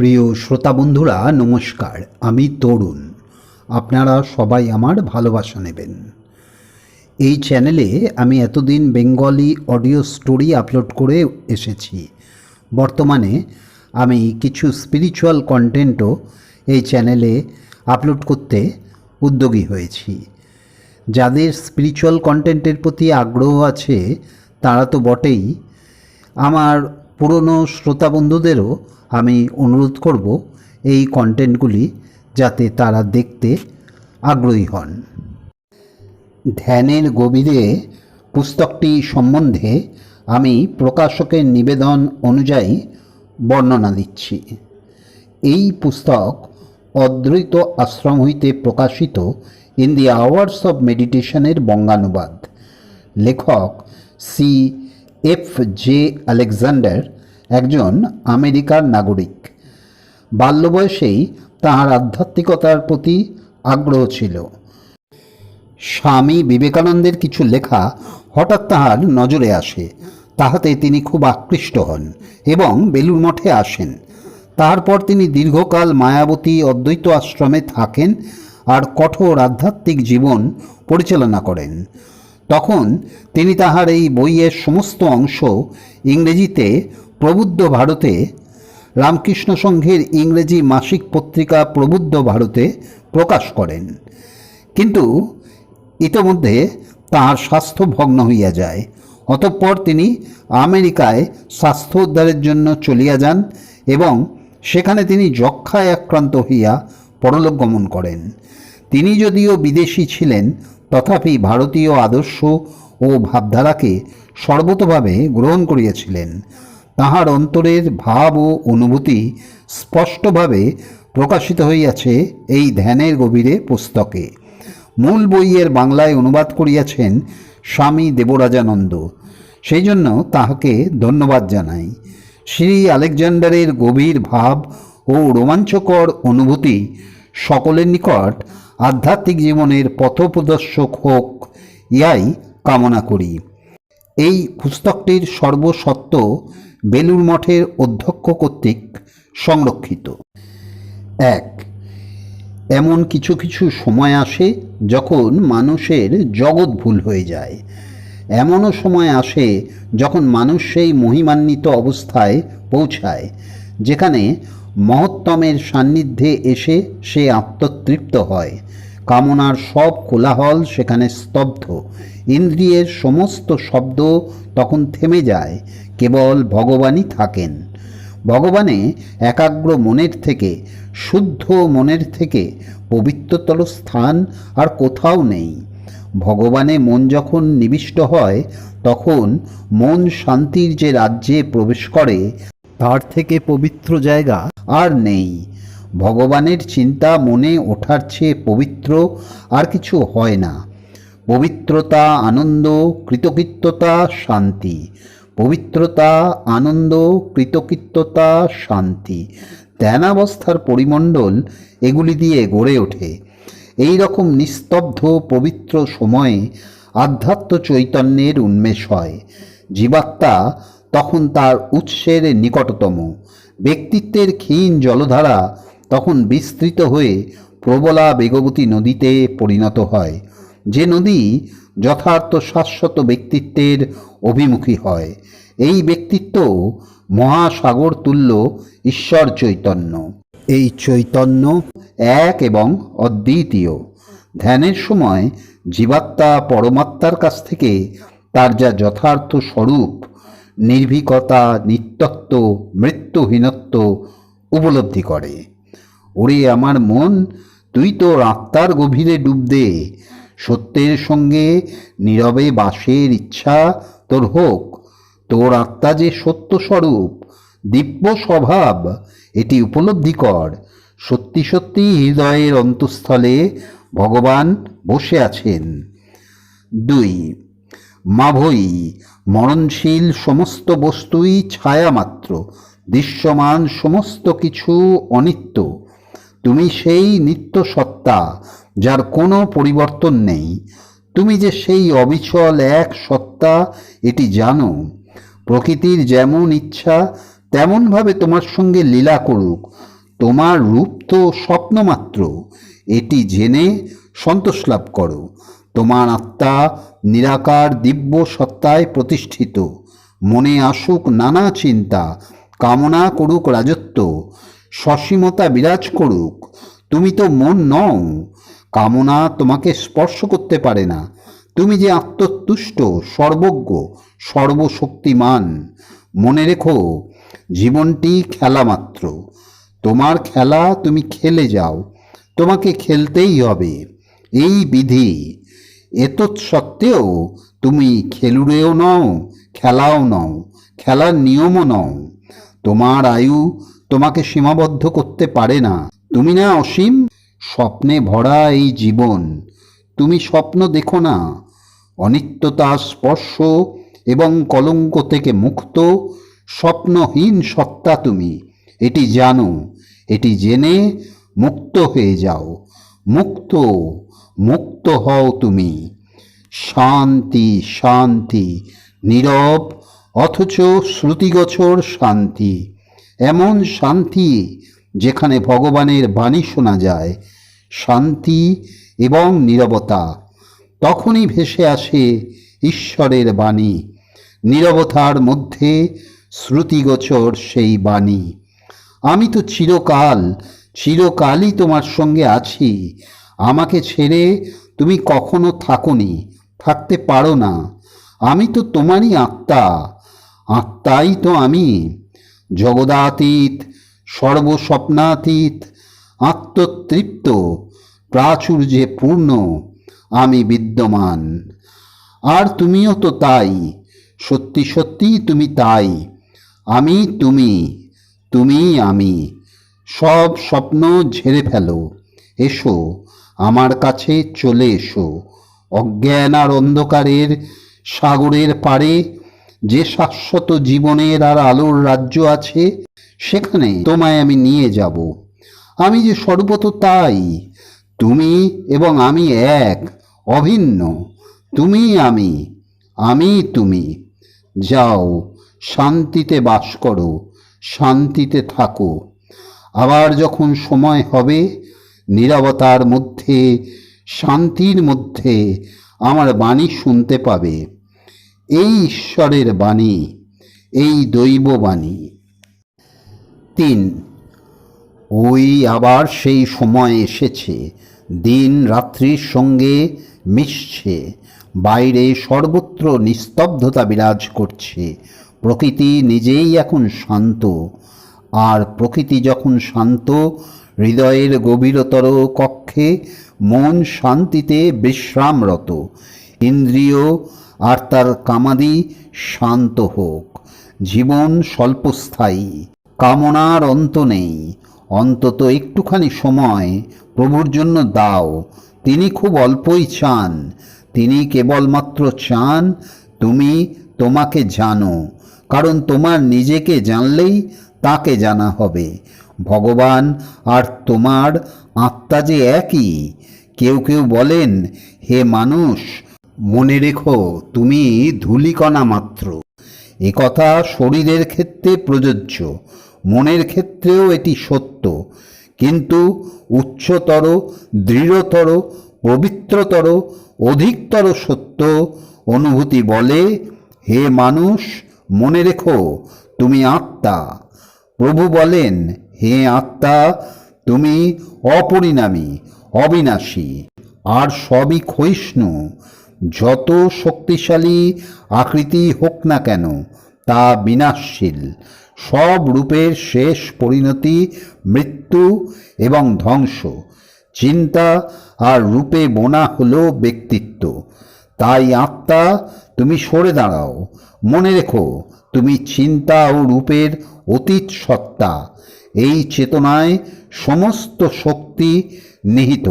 প্রিয় শ্রোতা বন্ধুরা, নমস্কার। আমি তরুণ। আপনারা সবাই আমার ভালোবাসা নেবেন। এই চ্যানেলে আমি এতদিন বেঙ্গলি অডিও স্টোরি আপলোড করে এসেছি। বর্তমানে আমি কিছু স্পিরিচুয়াল কন্টেন্টও এই চ্যানেলে আপলোড করতে উদ্যোগী হয়েছি। যাদের স্পিরিচুয়াল কন্টেন্টের প্রতি আগ্রহ আছে, তারা তো বটেই। আমার পুরনো শ্রোতা বন্ধুদেরও আমি অনুরোধ করব এই কন্টেন্টগুলি যাতে তারা দেখতে আগ্রহী হন। ধ্যানের গভীরে পুস্তকটি সম্বন্ধে আমি প্রকাশকের নিবেদন অনুযায়ী বর্ণনা দিচ্ছি। এই পুস্তক অদ্বৈত আশ্রম হইতে প্রকাশিত ইন দি আওয়ার্স অব মেডিটেশনের বঙ্গানুবাদ। লেখক সি এফ জে আলেকজান্ডার একজন আমেরিকার নাগরিক। বাল্য বয়সেই তাহার আধ্যাত্মিকতার প্রতি আগ্রহ ছিল। স্বামী বিবেকানন্দের কিছু লেখা হঠাৎ তাহার নজরে আসে। তাহাতে তিনি খুব আকৃষ্ট হন এবং বেলুর মঠে আসেন। তারপর তিনি দীর্ঘকাল মায়াবতী অদ্বৈত আশ্রমে থাকেন আর কঠোর আধ্যাত্মিক জীবন পরিচালনা করেন। তখন তিনি তাহার এই বইয়ের সমস্ত অংশ ইংরেজিতে প্রবুদ্ধ ভারতে, রামকৃষ্ণ সংঘের ইংরেজি মাসিক পত্রিকা প্রবুদ্ধ ভারতে প্রকাশ করেন। কিন্তু ইতোমধ্যে তাহার স্বাস্থ্য ভগ্ন হইয়া যায়। অতঃপর তিনি আমেরিকায় স্বাস্থ্য উদ্ধারের জন্য চলিয়া যান এবং সেখানে তিনি যক্ষায় আক্রান্ত হইয়া পরলোক গমন করেন। তিনি যদিও বিদেশি ছিলেন তথাপি ভারতীয় আদর্শ ও ভাবধারাকে সর্বতভাবে গ্রহণ করিয়াছিলেন। তাহার অন্তরের ভাব ও অনুভূতি স্পষ্টভাবে প্রকাশিত হইয়াছে এই ধ্যানের গভীরে পুস্তকে। মূল বইয়ের বাংলায় অনুবাদ করিয়াছেন স্বামী দেবরাজানন্দ। সেই জন্য তাহাকে ধন্যবাদ জানাই। শ্রী আলেকজান্ডারের গভীর ভাব ও রোমাঞ্চকর অনুভূতি সকলের নিকট আধ্যাত্মিক জীবনের পথপ্রদর্শক হোক, ইয়াই কামনা করি। এই পুস্তকটির সর্বসত্ত্ব বেলুর মঠের অধ্যক্ষ কর্তৃক সংরক্ষিত। এক, এমন কিছু কিছু সময় আসে যখন মানুষের জগৎ ভুল হয়ে যায়। এমনও সময় আসে যখন মানুষ সেই মহিমান্বিত অবস্থায় পৌঁছায়, যেখানে মহত্তমের সান্নিধ্যে এসে সে আত্মতৃপ্ত হয়। কামনার সব কোলাহল সেখানে স্তব্ধ। ইন্দ্রিয়ের সমস্ত শব্দ তখন থেমে যায়, কেবল ভগবানই থাকেন। ভগবানে একাগ্র মনের থেকে, শুদ্ধ মনের থেকে পবিত্রতর স্থান আর কোথাও নেই। ভগবানে মন যখন নিবিষ্ট হয়, তখন মন শান্তির যে রাজ্যে প্রবেশ করে তার থেকে পবিত্র জায়গা আর নেই। ভগবানের চিন্তা মনে ওঠার চেয়ে পবিত্র আর কিছু হয় না। পবিত্রতা, আনন্দ, কৃতকৃত্যতা, শান্তি। পবিত্রতা, আনন্দ, কৃতকৃত্যতা, শান্তি। ধ্যানাবস্থার পরিমণ্ডল এগুলি দিয়ে গড়ে ওঠে। এই রকম নিস্তব্ধ, পবিত্র সময়ে আধ্যাত্ম চৈতন্যের উন্মেষ হয়। জীবাত্মা তখন তার উৎসের নিকটতম। ব্যক্তিত্বের ক্ষীণ জলধারা তখন বিস্তৃত হয়ে প্রবলা বেগবতী নদীতে পরিণত হয়, যে নদী যথার্থ শাশ্বত ব্যক্তিত্বের অভিমুখী হয়। এই ব্যক্তিত্ব মহাসাগর তুল্য ঈশ্বর চৈতন্য। এই চৈতন্য এক এবং অদ্বিতীয়। ধ্যানের সময় জীবাত্মা পরমাত্মার কাছ থেকে তার যা যথার্থ স্বরূপ নির্ভীকতা, নিত্যত্ব, মৃত্যুহীনত্ব উপলব্ধি করে। ওরে আমার মন, তুই তোর আত্মার গভীরে ডুব দে। সত্যের সঙ্গে নীরবে বাসের ইচ্ছা তোর হোক। তোর আত্মা যে সত্য স্বরূপ দিব্য স্বভাব, এটি উপলব্ধি কর। সত্যি সত্যি হৃদয়ের অন্তঃস্থলে ভগবান বসে আছেন। দুই মাভই মরণশীল সমস্ত বস্তুই ছায়া মাত্র দৃশ্যমান সমস্ত কিছু অনিত্য। তুমি সেই নিত্য সত্তা যার কোনো পরিবর্তন নেই। তুমি যে সেই অবিচল এক সত্তা, এটি জানো। প্রকৃতির যেমন ইচ্ছা, তেমনভাবে তোমার সঙ্গে লীলা করুক। তোমার রূপ তো স্বপ্ন মাত্র এটি জেনে সন্তোষ লাভ করো। তোমার আত্মা নিরাকার দিব্য সত্তায় প্রতিষ্ঠিত। মনে আসুক নানা চিন্তা, কামনা করুক রাজত্ব, সসীমতা বিরাজ করুক, তুমি তো মন নও। কামনা তোমাকে স্পর্শ করতে পারে না। তুমি যে আত্মতুষ্ট, সর্বজ্ঞ, সর্বশক্তিমান। মনে রেখো, জীবনটি খেলা মাত্র। তোমার খেলা তুমি খেলে যাও, তোমাকে খেলতেই হবে। এই বিধি এতৎ সত্ত্বেও তুমি খেলুড়েও নও, খেলাও নও, খেলার নিয়মও নও। তোমার আয়ু তোমাকে সীমাবদ্ধ করতে পারে না। তুমি না অসীম, স্বপ্নে ভরা এই জীবন। তুমি স্বপ্ন দেখো না। অনিত্যতা স্পর্শ এবং কলঙ্ক থেকে মুক্ত, স্বপ্নহীন সত্তা তুমি। এটি জানো, এটি জেনে মুক্ত হয়ে যাও। মুক্ত মুক্ত হও তুমি। শান্তি শান্তি, নীরব, অথচ শ্রুতিগোচর শান্তি। এমন শান্তি যেখানে ভগবানের বাণী শোনা যায়, শান্তি এবং নীরবতা। তখনই ভেসে আসে ঈশ্বরের বাণী। নীরবতার মধ্যে শ্রুতিগোচর সেই বাণী। আমি তো চিরকাল, চিরকালই তোমার সঙ্গে আছি। আমাকে ছেড়ে তুমি কখনো থাকোনি, থাকতে পারো না। আমি তো তোমারই আত্মা, আত্মাই তো আমি। জগদাতীত, সর্বস্বপ্নাতীত, আত্মতৃপ্ত, প্রাচুর্যে পূর্ণ, আমি বিদ্যমান। আর তুমিও তো তাই, সত্যি সত্যি তুমি তাই। আমি তুমি তুমি আমি। সব স্বপ্ন ঝেড়ে ফেলো, এসো। আমার কাছে চলে এসো। অজ্ঞান আর অন্ধকারের সাগরের পাড়ে যে শাশ্বত জীবনের আর আলোর রাজ্য আছে, সেখানে তোমায় আমি নিয়ে যাব। আমি যে সর্বত তাই, তুমি এবং আমি এক, অভিন্ন। তুমি আমি আমি তুমি। যাও, শান্তিতে বাস করো, শান্তিতে থাকো। আবার যখন সময় হবে নীরবতার মধ্যে, শান্তির মধ্যে আমার বাণী শুনতে পাবে। এই ঈশ্বরের বাণী, এই দৈব বাণী। তিন, ওই আবার সেই সময় এসেছে, দিন রাত্রির সঙ্গে মিশছে, বাইরে সর্বত্র নিস্তব্ধতা বিরাজ করছে, প্রকৃতি নিজেই এখন শান্ত, আর প্রকৃতি যখন শান্ত হৃদয়ের গভীরতর কক্ষে মন শান্তিতে বিশ্রামরত। ইন্দ্রিয় আর তার কামাদি শান্ত হোক। জীবন স্বল্পস্থায়ী। কামনার অন্ত নেই। অন্তত একটুখানি সময় প্রভুর জন্য দাও। তিনি খুব অল্পই চান। তিনি কেবলমাত্র চান, তুমি তোমাকে জানো। কারণ তোমার নিজেকে জানলেই তাকে জানা হবে। ভগবান আর তোমার আত্মা যে একই? কেউ কেউ বলেন, হে মানুষ, মনে রেখো তুমি ধূলিকণা মাত্র। কথা শরীরের ক্ষেত্রে প্রযোজ্য, মনের ক্ষেত্রেও এটি সত্য। কিন্তু উচ্চতর, দৃঢ়তর, পবিত্রতর, অধিকতর সত্য অনুভূতি বলে, হে মানুষ, মনে রেখো তুমি আত্মা। প্রভু বলেন হে আত্মা, তুমি অপরিণামী, অবিনাশী, আর সবই ক্ষয়িষ্ণু। যত শক্তিশালী আকৃতি হোক না কেন, তা বিনাশশীল। সব রূপের শেষ পরিণতি মৃত্যু এবং ধ্বংস। চিন্তা আর রূপে বোনা হলো ব্যক্তিত্ব। তাই আত্মা, তুমি সরে দাঁড়াও। মনে রেখো, তুমি চিন্তা ও রূপের অতীত সত্তা। এই চেতনায় সমস্ত শক্তি নিহিত।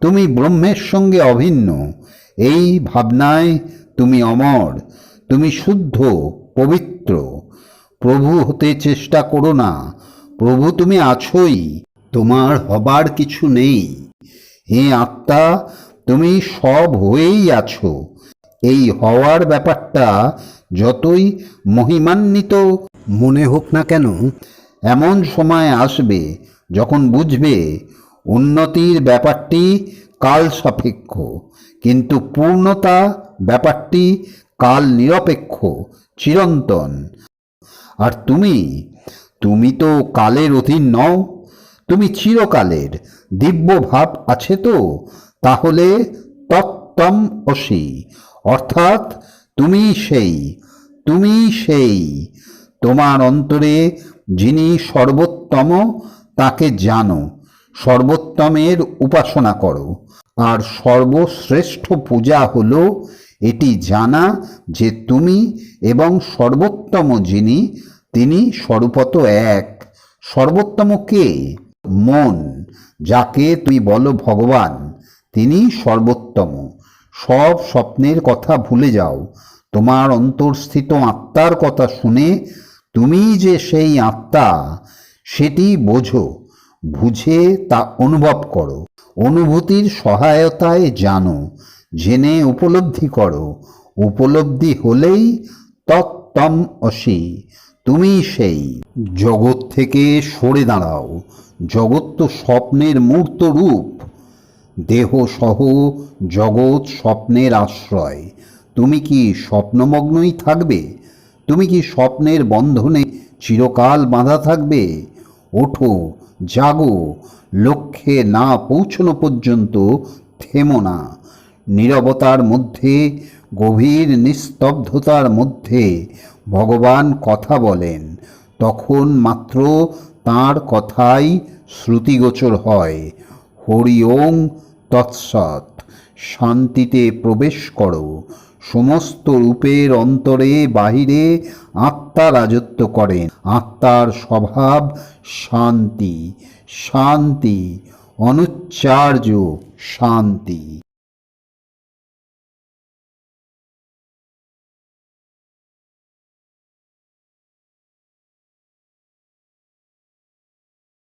তুমি ব্রহ্মের সঙ্গে অভিন্ন। এই ভাবনায় তুমি অমর। তুমি শুদ্ধ, পবিত্র। প্রভু হতে চেষ্টা করো না। প্রভু তুমি আছোই। তোমার হবার কিছু নেই। হে আত্মা, তুমি সব হয়েই আছো। এই হওয়ার ব্যাপারটা যতই মহিমান্বিত মনে হোক না কেন এমন সময় আসবে যখন বুঝবে উন্নতির ব্যাপারটি কাল সাপেক্ষ কিন্তু পূর্ণতা ব্যাপারটি কাল নিরপেক্ষ চিরন্তন। আর তুমি তুমি তো কালের অধীন নও, তুমি চিরকালের দিব্য ভাব আছে তো, তাহলে তত্তম অসি, অর্থাৎ তুমি সেই তুমি সেই, তোমার অন্তরে যিনি সর্বোত্তম তাকে জানো, সর্বোত্তমের উপাসনা করো। আর সর্বশ্রেষ্ঠ পূজা হল এটি জানা যে তুমি এবং সর্বোত্তম যিনি, তিনি স্বরূপত এক। সর্বোত্তম কে? মন, যাকে তুমি বলো ভগবান, তিনি সর্বোত্তম। সব স্বপ্নের কথা ভুলে যাও। তোমার অন্তর্স্থিত আত্মার কথা শুনে তুমি যে সেই আত্মা, সেটি বোঝো, বুঝে তা অনুভব করো, অনুভূতির সহায়তায় জানো, জেনে উপলব্ধি করো, উপলব্ধি হলেই তত্তম অসি, তুমি সেই। জগৎ থেকে সরে দাঁড়াও, জগৎ তো স্বপ্নের মূর্ত রূপ, দেহ সহ জগৎ স্বপ্নের আশ্রয়, তুমি কি স্বপ্নমগ্নই থাকবে? তুমি কি স্বপ্নের বন্ধনে চিরকাল বাঁধা থাকবে? ওঠো, জাগো, লক্ষ্যে না পৌঁছনো পর্যন্ত থেমো না। নীরবতার মধ্যে, গভীর নিস্তব্ধতার মধ্যে ভগবান কথা বলেন। তখন মাত্র তাঁর কথাই শ্রুতিগোচর হয়। হরি ওং তৎসৎ, শান্তিতে প্রবেশ করো। সমস্ত রূপের অন্তরে বাহিরে আত্মা রাজত্ব করেন। আত্মার স্বভাব শান্তি শান্তি অনুচ্চার্য শান্তি।